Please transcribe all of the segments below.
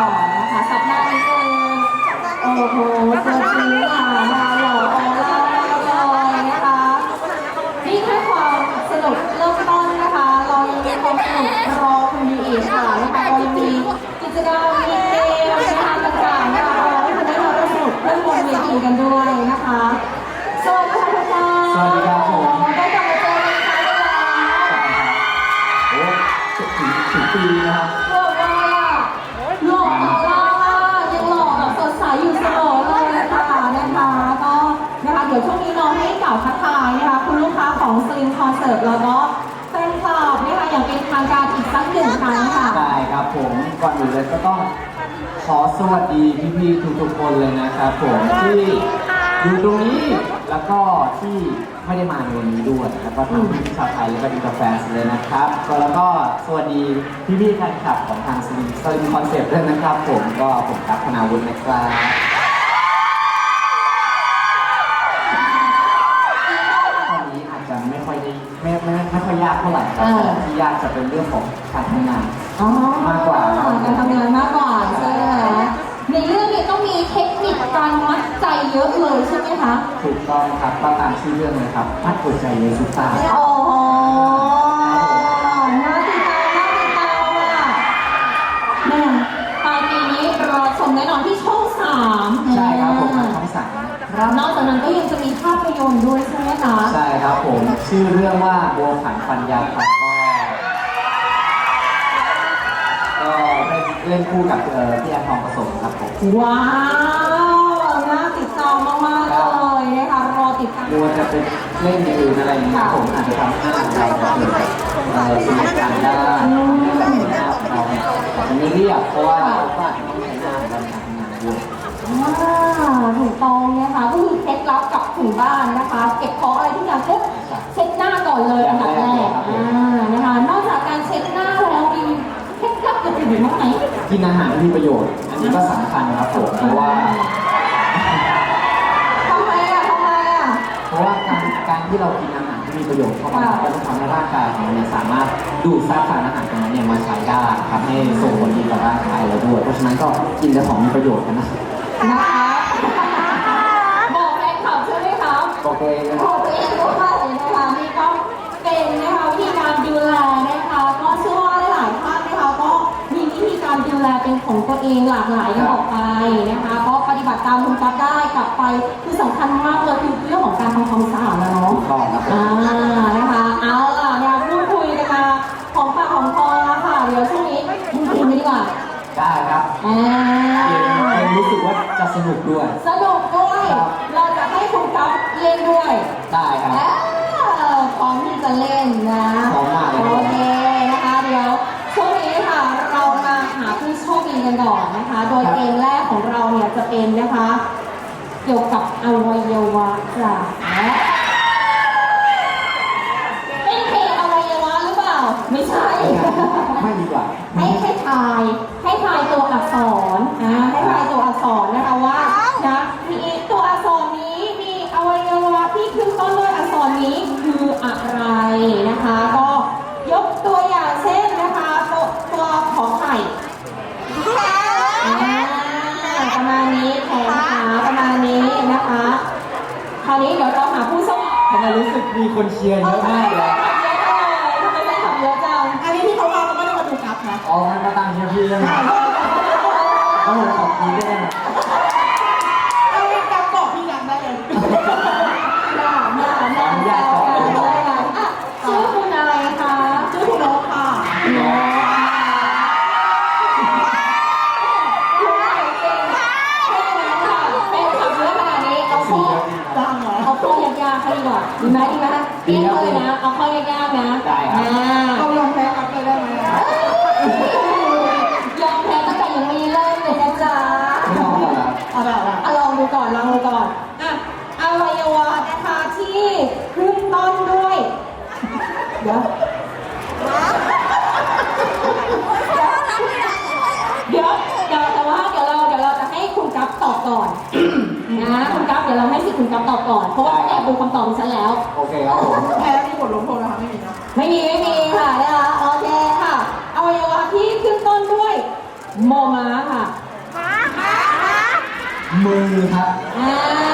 ต่อนะคะสัปดาห์นี้เองโอ้โหตัวจริงค่ะมาหล่อออร่ามากเลยนะคะนี่แค่ความสนุกเริ่มต้นนะคะ เรายังมีความสนุกรอคุณอยู่อีกค่ะนะคะเรายังมีกิจกรรม ดี๋ยวช่วงนี้น้องให้กล่าวทักทายนะคะคุณลูกค้าของสลิมคอนเสิร์ตแล้วก็แฟนคลับนะคะอย่างเป็นทางการอีกสักหนึ่งครั้งค่ะ ได้ครับผมก่อนอื่นเลยก็ต้องขอสวัสดีพี่ๆทุกๆคนเลยนะครับผมที่อยู่ตรงนี้แล้วก็ที่ไม่ได้มาในวันนี้ด้วยแล้วก็ทั้งพี่ชาวไทยแล้วก็อินเตอร์แฟนเลยนะครับก็แล้วก็สวัสดีพี่ๆแฟนคลับของทางสลิมคอนเซปต์ด้วยนะครับ ผมก็ผมกัปธนาวุฒินะครับ ยากจะเป็นเรื่องของการทำงาน อ๋อมากกว่า การทำงานมากกว่าใช่ไหมในเรื่องนี้ต้องมีเทคนิคการมัดใจเยอะเลยใช่ไหมคะ ถูกต้องครับก็ตามชื่อเรื่องเลยครับมัดหัวใจในซุปตาโอ้โหน่าติดตามน่าติดตามอะแม่ปลายปีนี้รอชมแน่นอนที่ช่องสามใช่ครับผมทางช่องสามครับนอกจากนั้นก็ยังจะมีภาพยนตร์ด้วยใช่ไหมคะ ใช่ครับผม ชื่อเรื่องว่าบัวผันปัญญาครั บก็ก็เล่นคู่กับเอ่อพี่แอนทองผสมครับผมว้าว น่าติดตามมากๆเลยนะคะรอติดตามดูว่าจะเป็นเล่นอย่างอื่นอะไรอย่างเงี้ยผมอาจจะทำให้เราแบบเออสนุกกันได้หน้าของเราเนี่ยอาจจะไม่เรียบเพราะว่าเราก็อาจจะต้องใช้หน้าในการทำงานด้วยอ่าถูกต้องนะคะก็คือเคล็ดลับกลับถึงบ้านนะคะ เก็บของอะไรที่อยากปุ๊บเช็ดหน้าก่อนเลยอันดับ กินอาหารที่มีประโยชน์ อันนี้ก็สำคัญครับผมเพราะว่า ทำไมอะทำไมอะ เพราะว่าการการที่เรากินอาหารที่มีประโยชน์เข้าไปค่ะ ก็จะทำให้ร่างกายของเราเนี่ยสามารถดูดซับสารอาหารตรงนั้นเนี่ยมาใช้ได้ทำให้ส่งผลดีต่อร่างกายเราด้วย เพราะฉะนั้นก็กินแต่ของมีประโยชน์กันนะนะคะ บอกแฟนคลับใช่ไหมคะบอกตัวเองนะบอกตัวเองด้วยนะคะนี่ก็เป็นนะคะวิธีการดูแลนะคะ ก็เชื่อว่าหลายๆท่านนะคะก็มีวิธีการดูแลเป็น ของตัวเองหลากหลายกันออกไปนะคะก็ปฏิบัติตามคุณกัฟได้กลับไปคือสำคัญมากเลยคือเรื่องของการทำความสะอาดนะเนาะถูกต้องครับผมอ่านะคะเอาล่ะเนี่ยพูดคุยกันมาของปากของคอแล้วค่ะเดี๋ยวช่วงนี้ดูเกมกันดีกว่าได้ครับอ่าเกมเกมรู้สึกว่าจะสนุกด้วย สนุกด้วย ครับ เราจะให้คุณกัฟเล่นด้วยได้ครับ อ่าพร้อมที่จะเล่น เองนะคะ เกี่ยวกับอวัยวะค่ะเป็นเพลงอวัยวะหรือเปล่า ไม่ใช่ ไม่ดีกว่า ให้ให้ทายให้ทายตัวอักษรนะให้ทายตัวอักษรนะคะว่านะมีตัวอักษรนี้มีอวัยวะที่ขึ้นต้นด้วยอักษรนี้คืออะไรนะคะ ก็ยกตัวอย่างเช่นนะคะตัวตัวขอไข่อ่าประมาณนี้แขนขาประมาณนี้นะคะ คราวนี้เดี๋ยวเราหาผู้โชค ทำไมรู้สึกมีคนเชียร์เยอะมากเลยทำไมได้ขับเยอะจังอันนี้ที่เขาว่าเขาไม่ได้มาดูกราฟนะอ๋องั้นก็ตั้งเชียร์พี่เลยนะต้องขอบคุณด้วยนะ ก่อนนะคุณกั๊ฟเดี๋ยวเราให้สิคุณกั๊ฟตอบก่อน เพราะว่าแอบดูคำตอบของฉันแล้ว โอเคครับผมแพ้แล้วมีบทลงโทษนะคะไม่มีนะไม่มีไม่มีค่ะนะคะโอเคค่ะเอาอยวะที่ขึ้นต้นด้วยมอม้าค่ะมามือครับ อ่า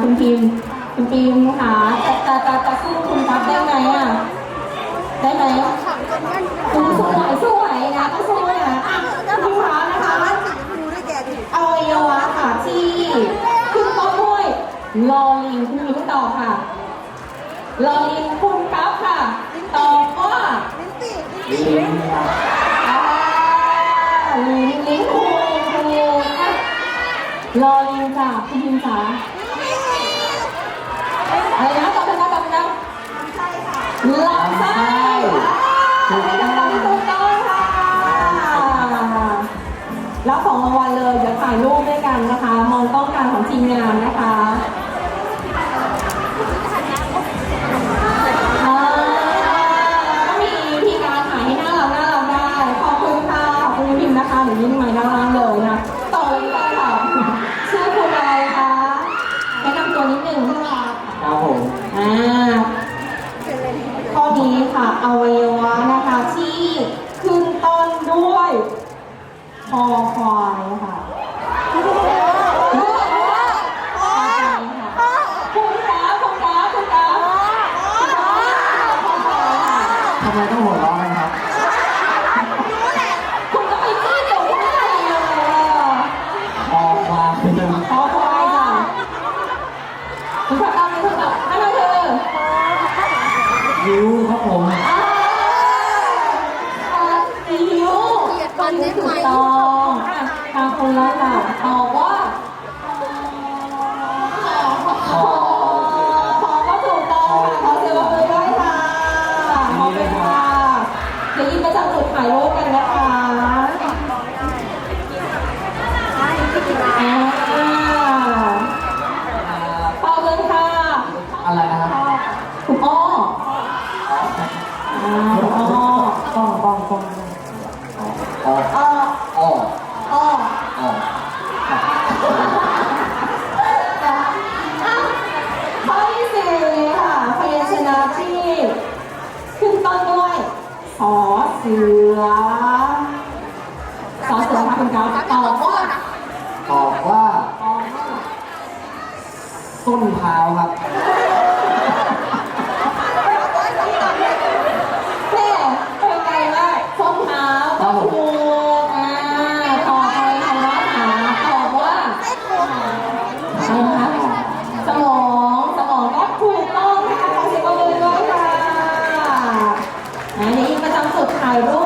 คุณพิมคุณพิมค่ะตาตาตาสู้คุณตั๊ได้ไหมอะ ได้ไหมคุณสู้ไหวสู้ไหวนะก็สู้นะอะคุณพร้อมนะคะอวัยวะค่ะที่ขึ้นต้นด้วยลอลิงคุณมีคำตอค่ะลอลิงคุณตั๊ค่ะตอบว่าลิ้อ่ลิงนลิงคุณคุณอ่ลอลิงค่ะคุณพิมจ๋า 몰라. 哦う。 ท้าครับ แม่อไมากส้นเท้าครับอ่าต่อไปาหอบว่าอะไรนะสมองสมองก็ถูกต้ะคะขอเสีปรบด้วยค่ะอันนี้ประจำสุดถ่ายรูป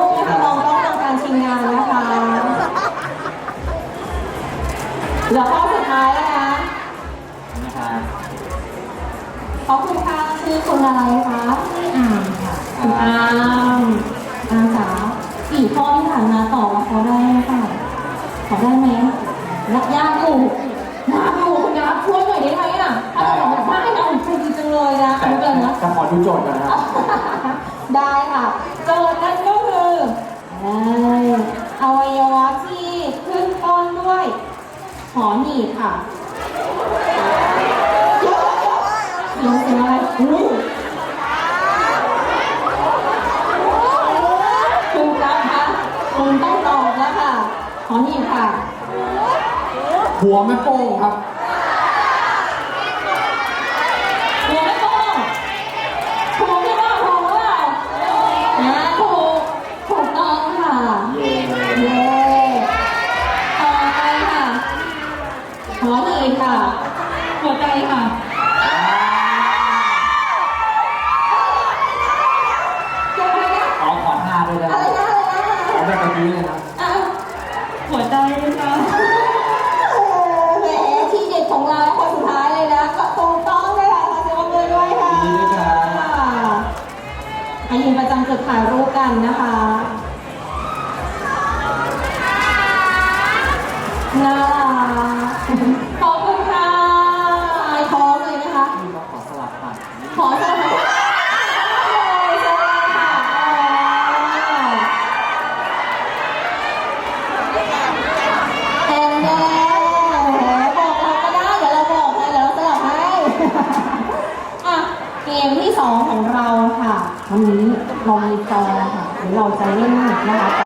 คุอะไรคะอ่ามค่ะอ่ามอ่ามสาวสี่ข้อที่ผ่านมาต่อว่เขาได้ไหมคะขอได้ไหมรักยากอยู่ยากอยู่คุณยาช่วยหน่อยได้ไหมอะถ้าเรบอกได้เราใจดีจังเลยนะเอาเกินนะ จะขอดูโจทย์ก่อนนะได้ค่ะโจทย์นั้นก็คือไอวัยวะที่ขึ้นต้นด้วย หอหนีค่ะเดี๋เดี๋อะไร อ๋อนี่ค่ะ หัวแม่โป้งครับ เราจะเล่นนะคะ